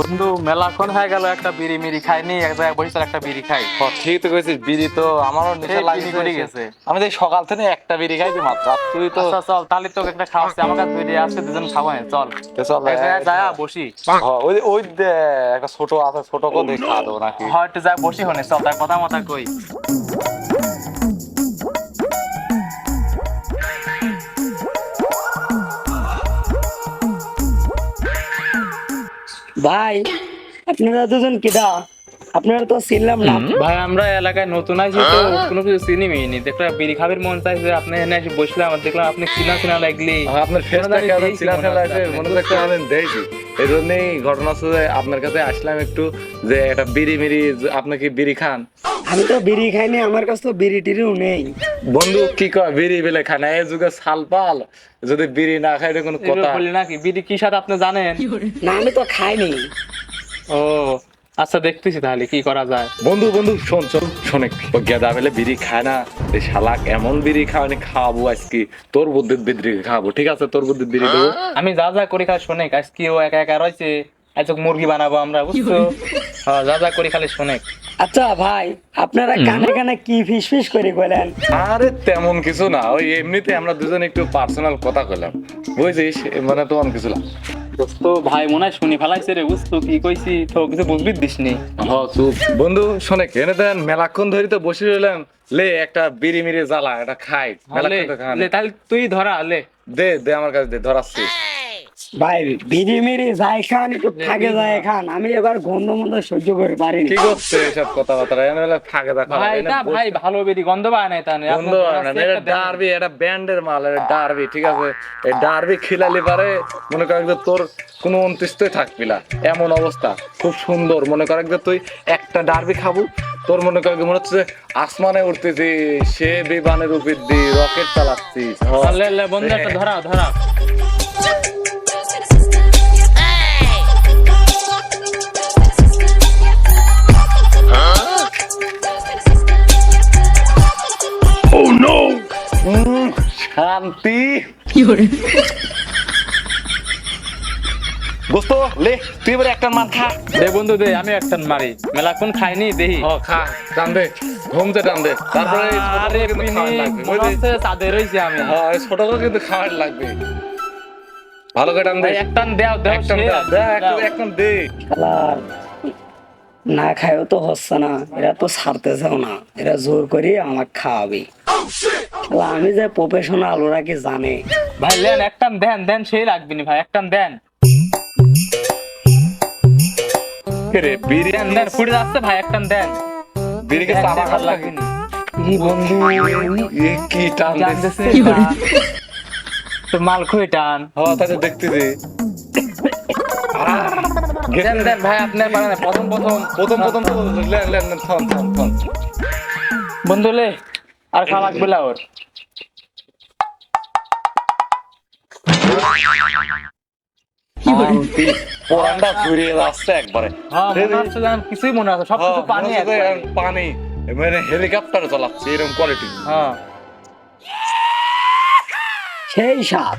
বন্ধু মেলাক্ষণ হয়ে গেল একটা বিড়ি মিড়ি খাইনি এক জায়গায় বসে একটা বিড়ি খাই। ঠিক তো কইছিস বিড়ি তো আমারও নেশা সেই লাগে করে গেছে। আমি তো সকাল থেকে একটা বিড়ি খাইছি মাত্র তুই তো আচ্ছা চল তাহলে তোকে একটা খাওয়াচ্ছে আমার কাছে বিড়ি আছে দুজন খাব চল। চল যায় বসি। ওই ওই দে, একটা ছোট আছে ছোট কো দেখা দেবো নাকি। হয়তো যায় বসি হনে চল তার কথা মতো কই। ভাই আপনারা দুজন কেডা আপনারা তো চিনলাম না। ভাই আমরা এলাকায় নতুন আছি তো কোনো কিছু চিনি মিনি দেখলাম বিড়ি খাবার মন চাইছে আপনি এনে এসে বসলাম দেখলাম আপনি চিনা চিনা লাগলি। আপনার ফেসটা কেমন চিনা চিনা মনে আপনি মনে হচ্ছে আমি দেখি এই জন্যই ঘটনা হচ্ছে যে আপনার কাছে আসলাম একটু যে একটা বিড়ি মিড়ি আপনি কি বিড়ি খান? আমি তো বিড়ি খাইনি আমার কাছে তো বিড়ি টিরিও নেই। বন্ধু কি কয়? বিড়ি বেলে খায় না এই যুগে সাল পাল। যদি বিড়ি না এটা কোনো কথা। বললি নাকি বিড়ি কি সাথে আপনি জানেন? না আমি তো খাইনি ও আচ্ছা দেখতেছি তাহলে কি করা যায়। বন্ধু বন্ধু শোন শোন শোনে ও গেদা বেলে বিড়ি খায় না এই শালাক এমন বিড়ি খাওয়ানি খাওয়াবো আজকে। তোর বুদ্ধির বিড়ি খাওয়াবো ঠিক আছে? তোর বুদ্ধির বিড়ি দেবো। আমি যা যা করি খালি শোনে আজকে ও একা একা রয়েছে আজ মুরগি বানাবো আমরা বুঝছ? হ্যাঁ যা যা করি খালি শোনে আচ্ছা ভাই আপনারা কানে কানে কি ফিস ফিস করে বলেন? আরে তেমন কিছু না ওই এমনিতে আমরা দুজন একটু পার্সোনাল কথা কইলাম। বুঝছিস? মানে তেমন কিছু না। তো ভাই মনে হয় শুনি ফেলাইছে রে বুঝতো কি কইছি? তো কিছু বুঝবি দিস নি। হ চুপ। বন্ধু শোনে কেনে দেন। মেলাক্ষণ ধরে তো বসে রইলাম। লে একটা বিড়ি মিড়ি জ্বালা এটা খাই। মেলাক্ষণ তো তাহলে তুই ধরা লে। দে দে আমার কাছে দে ধরাচ্ছি। ভাই বিড়ি মিড়ি যাই খান একটু থাকে যায় খান। আমি এবার গন্ধ মন্ধ সহ্য করে করছে এসব কথাবার্তা? থাকে দেখা ভাই না ভাই ভালো বেরি গন্ধ পায় না। তাহলে বন্ধু না এটা ডারবি এটা ব্যান্ডের মাল এটা ডারবি ঠিক আছে? এই ডারবি খিলালি পারে মনে কর যে তোর কোনো অন্তিস্তই থাকবি না। এমন অবস্থা খুব সুন্দর। মনে কর যে তুই একটা ডারবি খাব তোর মনে কর মনে হচ্ছে আসমানে উঠতেছি সে বিমানের উপর দিয়ে রকেট চালাচ্ছিস ধরা ধরা শান্তি দোস্ত লে তুই এবার একটা মাল খা। দে বন্ধু দে আমি একটা মারি। মেলা কোন খাইনি দেহি। হ খা টান দে ঘুমতে টান দে। তারপরে আরে ছোটগুলো কিন্তু খাওয়ার লাগবে, মনে বুঝলি? হচ্ছে চাঁদে রইছি আমি। হ্যাঁ ছোটগুলো কিন্তু খাওয়ার লাগবে। ভালো করে টান দে। একটান দেও দেও সে দে, দে, একদম দে। না খায়ও তো হচ্ছে না এরা তো ছাড়তেছেও না এরা জোর করে আমাকে খাওয়াবে। আমি যে প্রফেশনাল ওরা কি জানে? ভাই লেন একটান দেন দেন সেই লাগবে নি ভাই একটান দেন। রে ফুটে যাচ্ছে ভাই একটান লাগবে নি। কি বন্ধু এ কি টান মাল খুঁই টান? হ্যাঁ তাহলে দেখতেছি দেন দেন ভাই আপনার পারেন না। প্রথম প্রথম প্রথম প্রথম তো লেন লেন লেন, থন থন থন বন্ধু লে আর খাওয়া লাগবে না ওর। ঘুরিয়ে যাচ্ছে একবারে। হ্যাঁ মনে কিছুই মনে আছে সব কিছু হ্যাঁ, পানি মনে। পানি। মানে হেলিকপ্টার চালাচ্ছে এরকম কোয়ালিটি হ্যাঁ। সেই সাপ।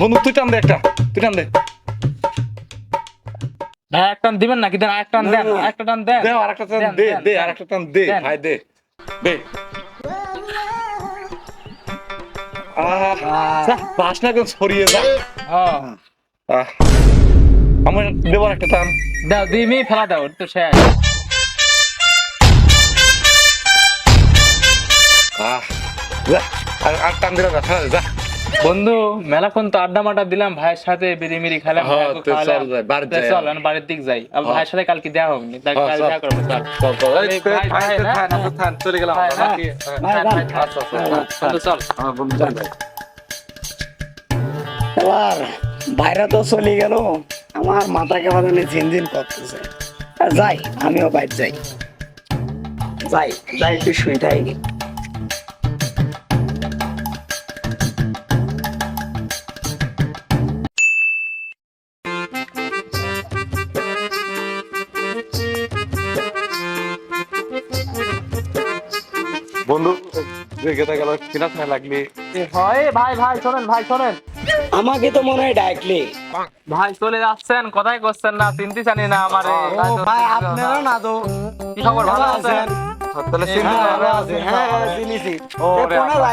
বন্ধু তুই টান দে একটা তুই টান দে। ভাই একটান দিবেন নাকি? দেন একটান দেন। একটা টান দেন। দে আরেকটা টান দে দে। আরেকটা টান দে ভাই দে দে। বাসনা কেন ছড়িয়ে যা। আমার দেবার একটা টান। দাও দিমি ফেলা দাও তো শেষ। আর টান দিলাম না ফেলা যা। বন্ধু মেলাক্ষণ তো আড্ডা মাড্ডা দিলাম ভাইয়ের সাথে বিড়ি মিড়ি খেলাম হ্যাঁ। চল বাড়ির দিক যাই আর হ্যাঁ। ভাইয়ের সাথে কালকে দেওয়া হোক নি তার হ্যাঁ, কাল দেখা করব চল গেলাম আচ্ছা, আচ্ছা, আচ্ছা। চল। এবার বাইরে তো চলে গেল আমার মাথা কেমন ঝিনঝিন করতেছে আর যাই আমিও বাইর যাই যাই যাই একটু শুইটাই বন্ধু গেল কিনাস না লাগলি? হয় ভাই ভাই শোনেন ভাই শোনেন। আমাকে তো মনে হয় ভাই চলে যাচ্ছেন কথাই করছেন না চিনতে জানি না আমার ভাই আপনারা না। তো। কি খবর ভালো আছেন? তাহলে চিনতে হ্যাঁ, পারবে হ্যাঁ, হ্যাঁ, চিনিছি। ও, এ, রে, কোনে আমরা-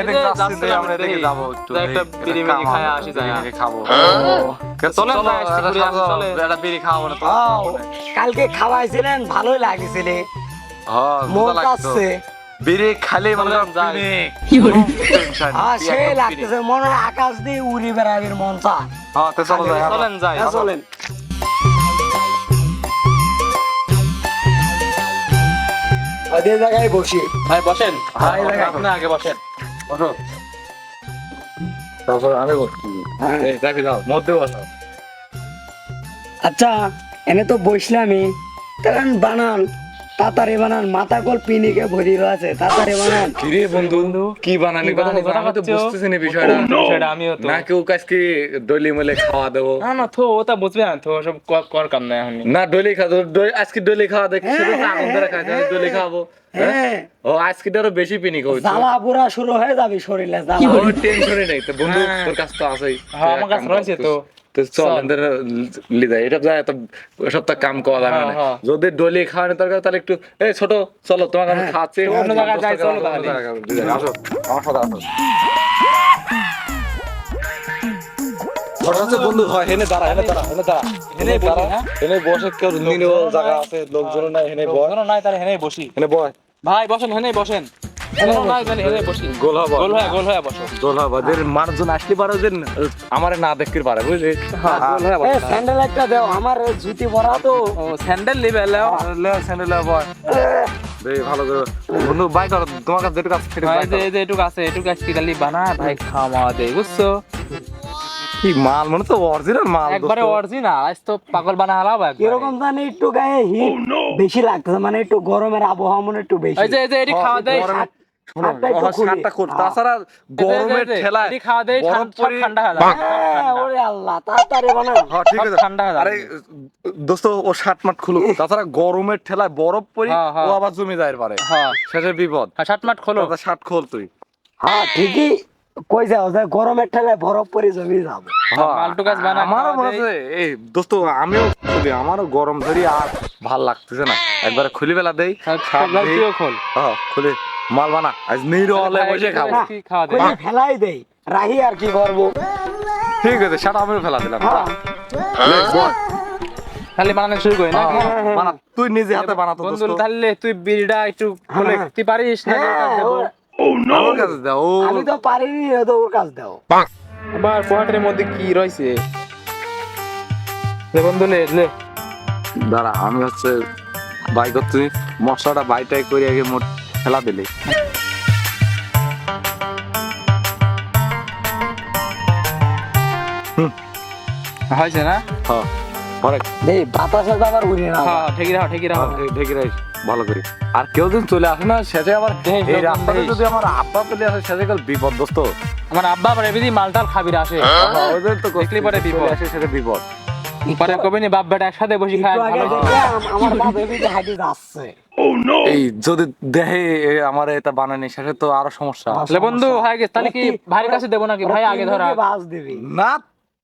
এদিক যাচ্ছি আমরা এদিকে দেখি। একটু একটা বিড়ি এটা মিড়ি খাওয়া খায়া হবে, আসি যাই। মিড়ি খাব। চলেন চলেন ভাই, তো, আজকে এটা ঘুরে আসি, খাব, চলেন। এটা বিড়ি খাওয়াবো না কালকে খাওয়াইছিলেন ভালোই লাগছিল। হ্যাঁ মজা বিড়ি খালি মনে হ্যাঁ লাগতেছে মনে আকাশ দিয়ে উড়ি বেড়াবির মন হ্যাঁ তো চলেন যাই হ্যাঁ, চলেন। ওদের জায়গায় বসি। ভাই বসেন। ভাই বসেন। আপনি আগে বসেন। বসো। তারপর আমি বসছি। এই দেখি দাও মধ্যে বসো। আচ্ছা এনে তো বসলামই। তখন বানান। তাড়াতাড়ি বানান মাথা কল পিনিকে ভরি আছে তাড়াতাড়ি বানান। কিরে বন্ধু কি বানানি কথা কথা আমি তো? বুঝতেছি না বিষয়টা। সেটা আমিও তো। না কেউ কাজকে ডলি মিলে খাওয়া দেবো। না না থো ওটা বুঝবে না তো সব কর কাম না এখন। না ডলি খাওয়া ডলি- আজকে ডলি খাওয়া দেখি হ্যাঁ, সেটা তো হ্যাঁ, আগুন ধরে খাইতে ডলি হ্যাঁ? হ্যাঁ। ও আজকে আরও বেশি পিনি খাওয়াচ্ছি জ্বালা পুরা শুরু হয়ে যাবে শরীরে জ্বালা। টেনশনই নেই। তো বন্ধু হ্যাঁ। তোর কাছে তো আছেই। হ্যাঁ, আমার কাছে রয়েছে তো। তো চল চল। এটা যায় তো সব কাম করা যাবে না। যদি ডলি খাওয়ানো দরকার তাহলে একটু এই ছোট চলো তোমাকে আমি খাচ্ছি অন্য জায়গায় যাই, চলো তাহলে। আসো আমার সাথে আসো। ঘটনা বন্ধু হয় হেনে দাঁড়া হেনে দাঁড়া হেনে দাঁড়া। হেনে দাঁড়া? হেনে বসে কেউ জায়গা আছে লোকজন নাই হেনে বয় নাই তাহলে হেনে বসি। হেনে বয় ভাই বসেন হেনে বসেন। গোল হয়ে হয়ে আমারে না দেখতে পারে বুঝলি? হ্যাঁ, গোল এ বসো। স্যান্ডেল একটা দাও আমার জুতি ভরা তো। স্যান্ডেল নিবে স্যান্ডেল ভালো করে। বন্ধু বাই কর তোমার কাছে যেটুকু আছে এটুক এটুক খালি বানা ভাই খাওয়া দে বুঝছ? কি মাল মানে তো অরিজিনাল মাল একবারে অরিজিনাল আজ তো পাগল বানা হালাবো একবারে। কীরকম জানি একটু গায়ে হিট বেশি লাগতেছে মানে একটু গরমের আবহাওয়া মনে একটু বেশি। এই যে এই যে এটি খাওয়া দেয়। তাছাড়া গরমের ঠেলায় খাওয়া দেয় ঠান্ডা- হয়ে হ্যাঁ, ওরে আল্লাহ হ্যাঁ ঠিক আছে। ঠান্ডা আরে দোস্ত ও শার্ট মাট খুলুক। তাছাড়া গরমের ঠেলায় বরফ পরি হ্যাঁ, হ্যাঁ। ও আবার জমি যায় পারে হ্যাঁ। শেষে বিপদ। হ্যাঁ শার্ট মাট খোলো। শার্ট খোল তুই। হ্যাঁ ঠিকই কই যাও যে গরমের ঠেলায় বরফ পরে জমি যাব। মালটু গাছ বানা আমারও মনে। এই দোস্ত আমিও খুলি আমারও গরম ধরি আর ভালো লাগতেছে না। একবার খুলি বেলা দেই। খোল। হ্যাঁ খুলি। মাল বানা আজ নিরো হলে বসে খাব। খাওয়া ফেলাই দেই রাহি আর কি করব? ঠিক আছে আমিও ফেলা দিলাম হ্যাঁ। খালি বানানো শুরু করি না হ্যাঁ, বানা তুই নিজে হাতে বানা তো বন্ধু তাহলে তুই বিড়িটা একটু খুলে হ্যাঁ। তুই পারিস না? হ্যাঁ, ও- আমার কাছে দাও। আমি তো পারিনি তো ওর কাছ দাও। আবার মধ্যে কি রয়েছে? লে বন্ধু লে লে। দাঁড়া আমি হচ্ছে বাইক তুই মশলাটা বাইটাই করে আগে মোট ফেলা দিলি হয়েছে না? হ্যাঁ। এই বাতাসে তো আবার উড়ে না। হ্যাঁ ঠিকই রাখো ঠিকই রাখো রাখিস। ভালো করে। আর কেউ যদি চলে আসে না শেষে আবার এই রাস্তাতে যদি আমার আব্বা চলে আসে শেষে কাল বিপদগ্রস্ত আমার আব্বা আবার এমনি মালটাল খাবির আসে। ওদের তো দেখলি পরে বিপদ। আসে সেটা বিপদ। পরে কবে নি বাপ বেটা একসাথে বসে খায় আমার বাপ হাঁটি যাচ্ছে। এই যদি দেহে আমার এটা বানানি শেষে তো আরও সমস্যা। বন্ধু হয়ে গেছে তাহলে কি ভাইয়ের কাছে দেবো নাকি? ভাই আগে ধরা। না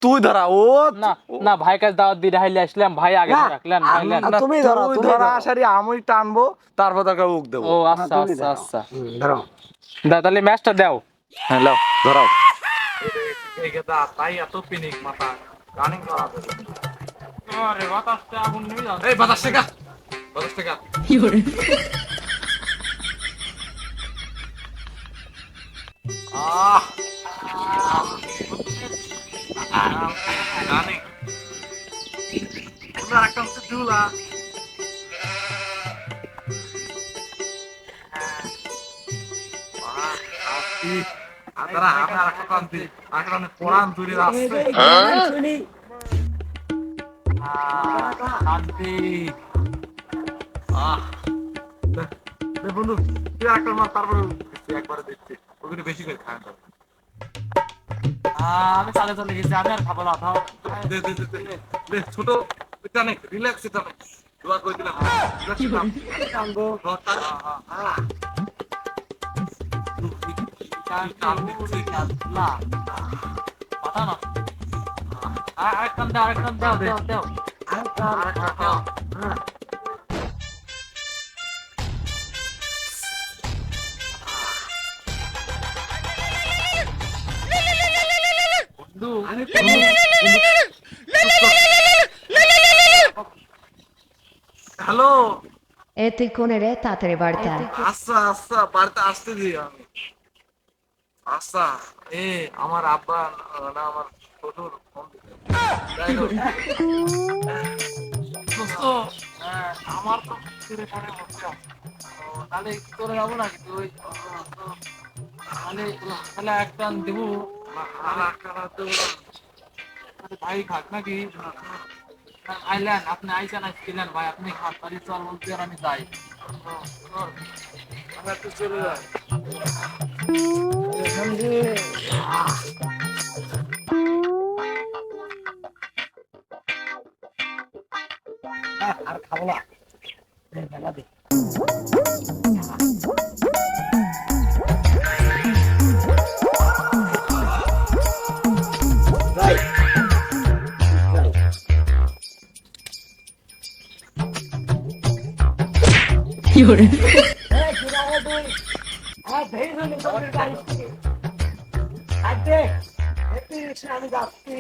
তুই ধরা ও না না ভাই কাছে দাওয়াত দিয়ে রাইলে আসলাম ভাই আগে রাখলেন ভাইলেন না, তুমি ধরো, তুই তুমি ধরা। আসারি আমি টানবো তারপর তাকে উক দেবো। ও আচ্ছা আচ্ছা আচ্ছা। ধরো। দা তাহলে ম্যাচটা দাও। হ্যাঁ লাও ধরাও। আরে বাতাসটা আগুন নিয়ে যাও এই বাতাস টেকা বাতাস আহ ওনার একটা হচ্ছে চুলা তারা আমি আর একটা দূরে আসছে শুনি শান্তি। আহ। বন্ধু তুই একটা মার তারপরে একবারে দেখছি। ওগুলো বেশি করে খায় তো আমি সাথে চলে গেছি আমি আর খাব না খাও। ছোট এটা নে রিল্যাক্স এটা নে দোয়া করে দিলাম। রিল্যাক্স দিলাম ধর, তার- হ্যালো এ তুই কোনে রে তাড়াতাড়ি বাড়িতে। আচ্ছা আচ্ছা বাড়িতে আসতে দিই আমি। আচ্ছা। এ আমার আব্বা না আমার হ্যাঁ, আমার তো তাহলে করে যাব নাকি তাহলে তাহলে একটা আর একটা দেবো ভাই খাক নাকি? আইলেন আপনি আইসেন আসছিলেন ভাই আপনি খান তাহলে চল বলতে আর আমি যাই। আমরা তো চলে যাই। আর খাব না এই বেলা দে। যাই। যাই। কি তুই? আমি যাচ্ছি।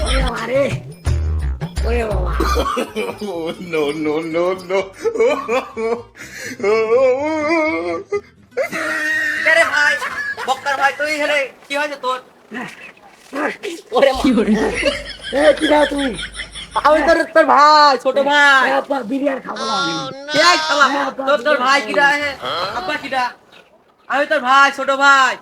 ওরে বাবা রে। ভাই বক্কার ভাই তুই হেরে কি হয়েছে তোর ওরে মা। এ, কি খাও তুমি? আমি তোর তোর ভাই ছোট ভাই। এ, আব্বা, বিরিয়ানি খাব। কে খালা? তোর তোর ভাই কিরা হে আব্বা কিরা আমি তোর ভাই ছোট ভাই।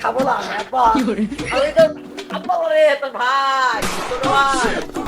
খাব না। আব্বা। আমি তোর আব্বা বলে তোর ভাই ছোট ভাই।